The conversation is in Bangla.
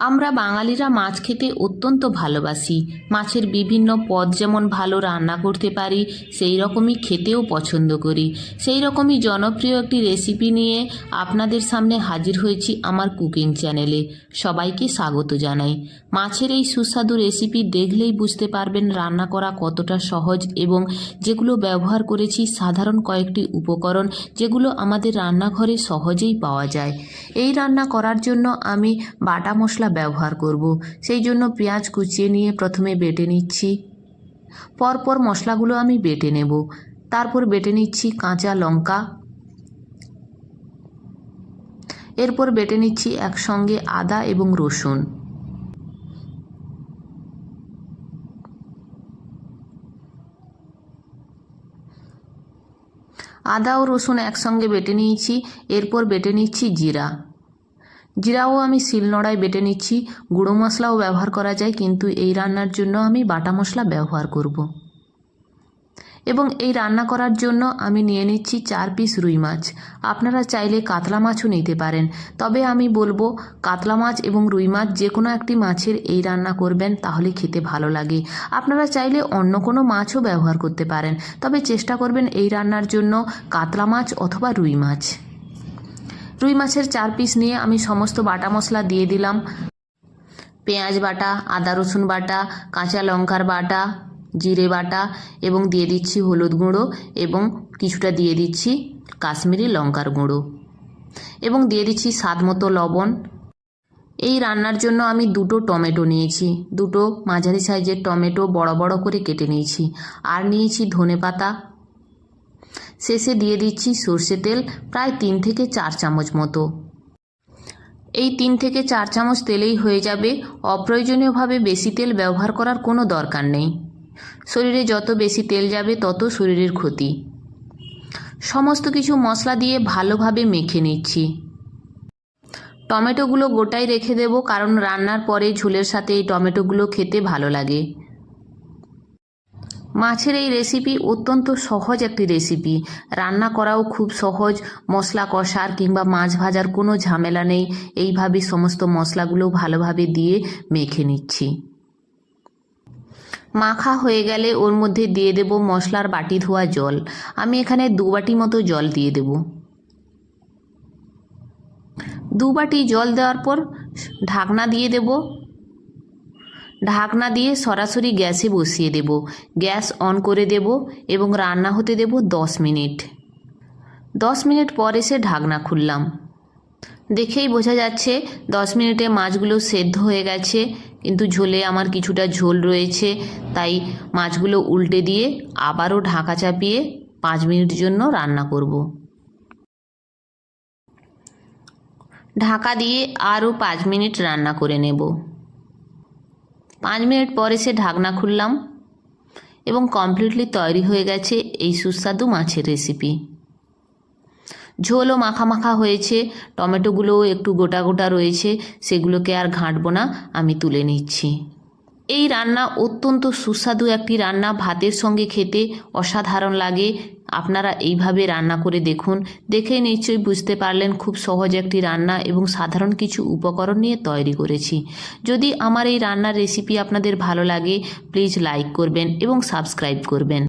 আমরা বাঙালিরা মাছ খেতে অত্যন্ত ভালোবাসি। মাছের বিভিন্ন পদ যেমন ভালো রান্না করতে পারি, সেই রকমই খেতেও পছন্দ করি। সেই রকমই জনপ্রিয় একটি রেসিপি নিয়ে আপনাদের সামনে হাজির হয়েছি আমার কুকিং চ্যানেলে সবাইকে স্বাগত জানাই। মাছের এই সুস্বাদু রেসিপি দেখলেই বুঝতে পারবেন রান্না করা কতটা সহজ এবং যেগুলো ব্যবহার করেছি সাধারণ কয়েকটি উপকরণ যেগুলো আমাদের রান্নাঘরে সহজেই পাওয়া যায়। এই রান্না করার জন্য আমি বাটা মশলা ব্যবহার করব। সেই জন্য পেঁয়াজ কুচিয়ে নিয়ে প্রথমে বেটে নিচ্ছি। পরপর মশলাগুলো আমি বেটে নেব। তারপর বেটে নিচ্ছি কাঁচা লঙ্কা। এরপর বেটে নিচ্ছি একসঙ্গে আদা এবং রসুন। আদা ও রসুন একসঙ্গে বেটে নিয়েছি। এরপর বেটে নিচ্ছি জিরা। জিরাও আমি শিলনোড়ায় বেটে নিচ্ছি, গুঁড়ো মশলাও ব্যবহার করা যায়, কিন্তু এই রান্নার জন্য আমি বাটা মশলা ব্যবহার করব। এবং এই রান্না করার জন্য আমি নিয়ে নিচ্ছি চার পিস রুই মাছ। আপনারা চাইলে কাতলা মাছও নিতে পারেন। তবে আমি বলব, কাতলা মাছ এবং রুই মাছ যে কোনো একটি মাছের এই রান্না করবেন, তাহলে খেতে ভালো লাগে। আপনারা চাইলে অন্য কোনো মাছও ব্যবহার করতে পারেন। তবে চেষ্টা করবেন এই রান্নার জন্য কাতলা মাছ অথবা রুই মাছ। রুই মাছের চার পিস নিয়ে আমি সমস্ত বাটা মশলা দিয়ে দিলাম। পেঁয়াজ বাটা, আদা রসুন বাটা, কাঁচা লঙ্কার বাটা, জিরে বাটা এবং দিয়ে দিচ্ছি হলুদ গুঁড়ো এবং কিছুটা দিয়ে দিচ্ছি কাশ্মীরি লঙ্কার গুঁড়ো এবং দিয়ে দিচ্ছি স্বাদ মতো লবণ। এই রান্নার জন্য আমি দুটো টমেটো নিয়েছি, দুটো মাঝারি সাইজের টমেটো বড় বড় করে কেটে নিয়েছি। আর নিয়েছি ধনে পাতা শেষে দিয়ে দিচ্ছি সর্ষে তেল, প্রায় তিন থেকে চার চামচ মতো। এই তিন থেকে চার চামচ তেলেই হয়ে যাবে। অপ্রয়োজনীয়ভাবে বেশি তেল ব্যবহার করার কোনো দরকার নেই। শরীরে যত বেশি তেল যাবে, তত শরীরের ক্ষতি। সমস্ত কিছু মশলা দিয়ে ভালোভাবে মেখে নিচ্ছি। টমেটোগুলো গোটাই রেখে দেবো, কারণ রান্নার পরে ঝোলের সাথে এই টমেটোগুলো খেতে ভালো লাগে। মাছের এই রেসিপি অত্যন্ত সহজ একটি রেসিপি রান্না করাও খুব সহজ, মশলা কষার কিংবা মাছ ভাজার কোনো ঝামেলা নেই। এইভাবে সমস্ত মশলাগুলো ভালোভাবে দিয়ে মেখে নিচ্ছি। মাখা হয়ে গেলে ওর মধ্যে দিয়ে দেব মশলার বাটি ধোয়া জল। আমি এখানে দু বাটি মতো জল দিয়ে দেব। দু বাটি জল দেওয়ার পর ঢাকনা দিয়ে দেব। ঢাকনা দিয়ে সরাসরি গ্যাসে বসিয়ে দেব। গ্যাস অন করে দেব এবং রান্না হতে দেব দশ মিনিট। দশ মিনিট পর এসে ঢাকনা খুললাম। দেখেই বোঝা যাচ্ছে দশ মিনিটে মাছগুলো সেদ্ধ হয়ে গেছে, কিন্তু ঝোলে আমার কিছুটা ঝোল রয়েছে, তাই মাছগুলো উল্টে দিয়ে আবারও ঢাকা চাপিয়ে পাঁচ মিনিট জন্য রান্না করব। ঢাকা দিয়ে আরও পাঁচ মিনিট রান্না করে নেব। পাঁচ মিনিট পরে সে ঢাকনা খুললাম এবং কমপ্লিটলি তৈরি হয়ে গেছে এই সুস্বাদু মাছের রেসিপি ঝোলও মাখা মাখা হয়েছে, টমেটোগুলোও একটু গোটা গোটা রয়েছে, সেগুলোকে আর ঘাঁটবো না, আমি তুলে নিচ্ছি। এই রান্না অত্যন্ত সুস্বাদু একটি রান্না। ভাতের সঙ্গে খেতে অসাধারণ লাগে। আপনারা এইভাবে রান্না করে দেখুন। দেখে নিশ্চয়ই বুঝতে পারলেন খুব সহজ একটি রান্না এবং সাধারণ কিছু উপকরণ নিয়ে তৈরি করেছি। যদি আমার এই রান্নার রেসিপি আপনাদের ভালো লাগে, প্লিজ লাইক করবেন এবং সাবস্ক্রাইব করবেন।